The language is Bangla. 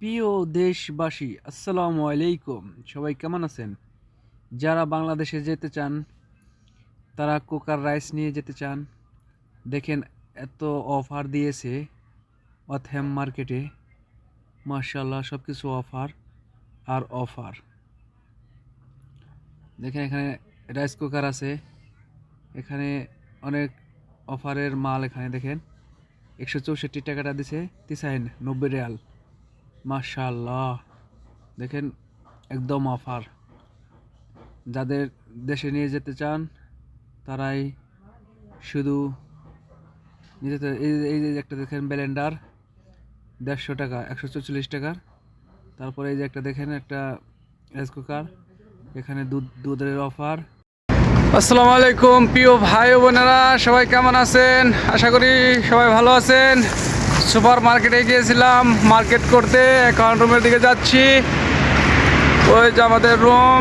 প্রিয় দেশবাসী, আসসালামু আলাইকুম। সবাই কেমন আছেন? যারা বাংলাদেশে যেতে চান, তারা কুকার রাইস নিয়ে যেতে চান, দেখেন এত অফার দিয়েছে অথেম মার্কেটে। মার্শাল্লাহ সব কিছু অফার আর অফার। দেখেন এখানে রাইস কুকার আছে, এখানে অনেক অফারের মাল এখানে দেখেন। একশো চৌষট্টি টাকাটা দিছে, তিসাইন, নব্বই রিয়াল। মাশাল্লাহ দেখেন, একদম অফার। যাদের দেশে নিয়ে যেতে চান, তারাই শুধু এই যে- একটা দেখেন ব্লেন্ডার, দেড়শো টাকা, একশো চল্লিশ টাকার। তারপরে এই যে একটা দেখেন, একটা রাইস কুকার, এখানে দুধ, দুধের অফার। আসসালামু আলাইকুম, প্রিয় ভাই বোনেরা, সবাই কেমন আছেন? আশা করি সবাই ভালো আছেন। সুপার মার্কেটে গিয়েছিলাম মার্কেট করতে অ্যাকাউন্ট রুমের দিকে যাচ্ছি। ওই যে আমাদের রুম